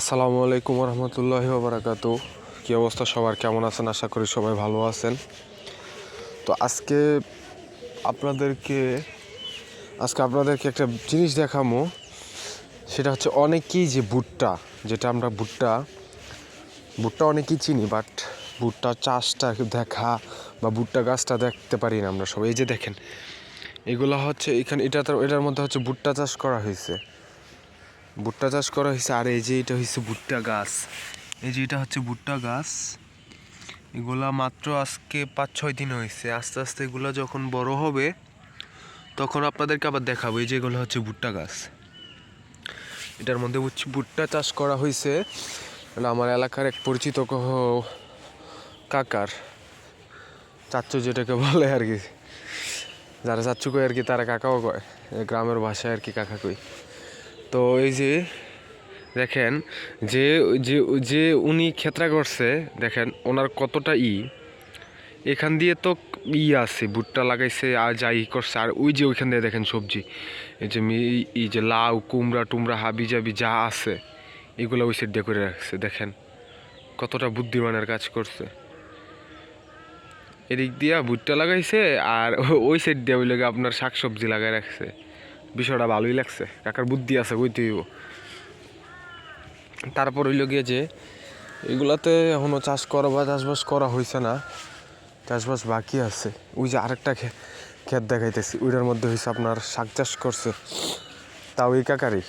আসসালামু আলাইকুম রহমতুল্লাহি বারাকাতু কী অবস্থা সবার? কেমন আছেন? আশা করি সবাই ভালো আছেন। তো আজকে আপনাদেরকে আজকে আপনাদেরকে একটা জিনিস দেখামো। সেটা হচ্ছে অনেকেই যে ভুট্টা, যেটা আমরা ভুট্টা ভুট্টা অনেকেই চিনি বাট ভুট্টা চাষটা দেখা বা ভুট্টা গাছটা দেখতে পারি না আমরা সবাই। এই যে দেখেন, এগুলো হচ্ছে এখানে এটা এটার মধ্যে হচ্ছে ভুট্টা চাষ করা হয়েছে। ভুট্টা চাষ করা হয়েছে, আর এই যে এটা হচ্ছে ভুট্টা গাছ। এই যে এটা হচ্ছে ভুট্টা গাছ। এগুলা মাত্র আজকে পাঁচ ছয় দিন হয়েছে। আস্তে আস্তে এগুলো যখন বড় হবে, তখন আপনাদেরকে আবার দেখাবো। এই যে এগুলো হচ্ছে ভুট্টা গাছ। এটার মধ্যে হচ্ছে ভুট্টা চাষ করা হয়েছে। এটা আমার এলাকার এক পরিচিত কাকার চাচ্চু যেটাকে বলে আর কি, যারা চাচ্চু কয় আর কি, তারা কাকাও কয়। গ্রামের ভাষায় আর কি কাকা কই। তো এই যে দেখেন, যে যে যে উনি ক্ষেত্রা করছে, দেখেন, ওনার কতটা ই। এখান দিয়ে তো ই আছে, ভুট্টা লাগাইছে, আর যাই করছে, আর ওই যে ওইখান দিয়ে দেখেন সবজি। এই যে এই যে লাউ, কুমড়া, টুমড়া, হাবি জাবি যা আছে, এগুলো ওই সাইড দিয়ে করে রাখছে, দেখেন। কতটা বুদ্ধিমানের কাজ করছে। এদিক দিয়া ভুট্টা লাগাইছে, আর ওই সাইড দিয়ে ওই লাগে আপনার শাকসবজি লাগাই রাখছে। বিষয়টা ভালোই লাগছে। কাকার বুদ্ধি আছে, কইতে হইব। তারপর হইল গিয়ে যে, এগুলাতে এখনও চাষ করা বা চাষবাস করা হয়েছে না, চাষবাস বাকি আছে। ওই যে আরেকটা ক্ষেত দেখাইতেছি, ওইটার মধ্যে হয়েছে আপনার শাক চাষ করছে। তাও এই কাকারই,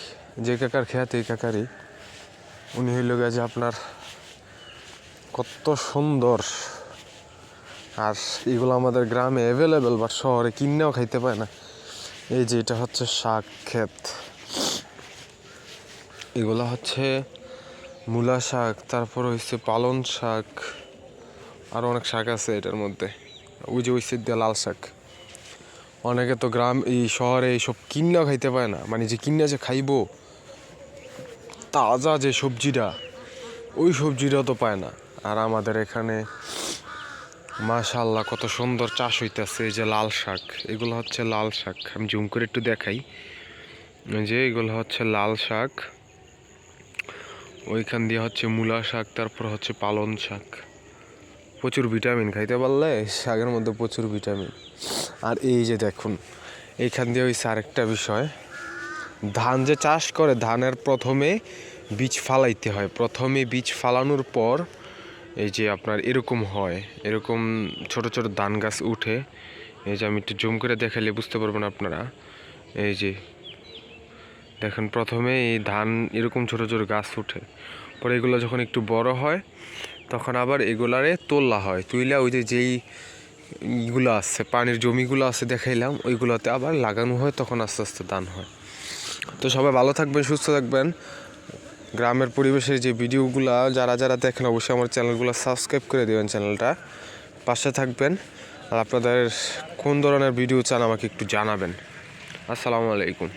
যে কাকার খেত এই কাকারই। উনি হইল গিয়ে যে আপনার কত সুন্দর আর এগুলো আমাদের গ্রামে অ্যাভেলেবেল বাট শহরে কিনেও খাইতে পায় না। এই যে এটা হচ্ছে শাক ক্ষেত। এগুলো হচ্ছে মূলা শাক, তারপর হচ্ছে পালন শাক আরও অনেক শাক আছে এটার মধ্যে। ওই যে ওই দিয়ে লাল শাক। অনেকে তো গ্রাম, এই শহরে এইসব কিন্না খাইতে পায় না। মানে যে কিন্না যে খাইবো, তাজা যে সবজিটা, ওই সবজিটা তো পায় না। আর আমাদের এখানে মাশাল্লাহ কত সুন্দর চাষ হইতেছে এই যে লাল শাক। এগুলো হচ্ছে লাল শাক। আমি জুম করে একটু দেখাই। যে এগুলো হচ্ছে লাল শাক। ওইখান দিয়ে হচ্ছে মূলা শাক, তারপর হচ্ছে পালন শাক। প্রচুর ভিটামিন খাইতে পারলে শাকের মধ্যে প্রচুর ভিটামিন। আর এই যে দেখুন, এইখান দিয়ে হয়েছে আরেকটা বিষয়। ধান যে চাষ করে, ধানের প্রথমে বীজ ফালাইতে হয়। প্রথমে বীজ ফালানোর পর এই যে আপনার এরকম হয়, এরকম ছোট ছোট ধান গাছ উঠে, এই যে আমি একটু জুম করে দেখালে বুঝতে পারবেন আপনারা। এই যে দেখেন প্রথমে এই ধান এরকম ছোট ছোট গাছ উঠে, পরে এগুলো যখন একটু বড় হয়, তখন আবার এগুলারে তোলা হয়। তুইলা ওই যে যেই ইগুলো আছে, পানির জমিগুলো আছে দেখাইলাম, ওইগুলোতে আবার লাগানো হয়, তখন আস্তে আস্তে ধান হয়। তো সবাই ভালো থাকবেন, সুস্থ থাকবেন। গ্রামের পরিবেশের যে ভিডিওগুলো, যারা যারা দেখেন, অবশ্যই আমার চ্যানেলগুলো সাবস্ক্রাইব করে দেবেন চ্যানেলটা। পাশে থাকবেন আর আপনাদের কোন ধরনের ভিডিও চান আমাকে একটু জানাবেন। আসসালামু আলাইকুম।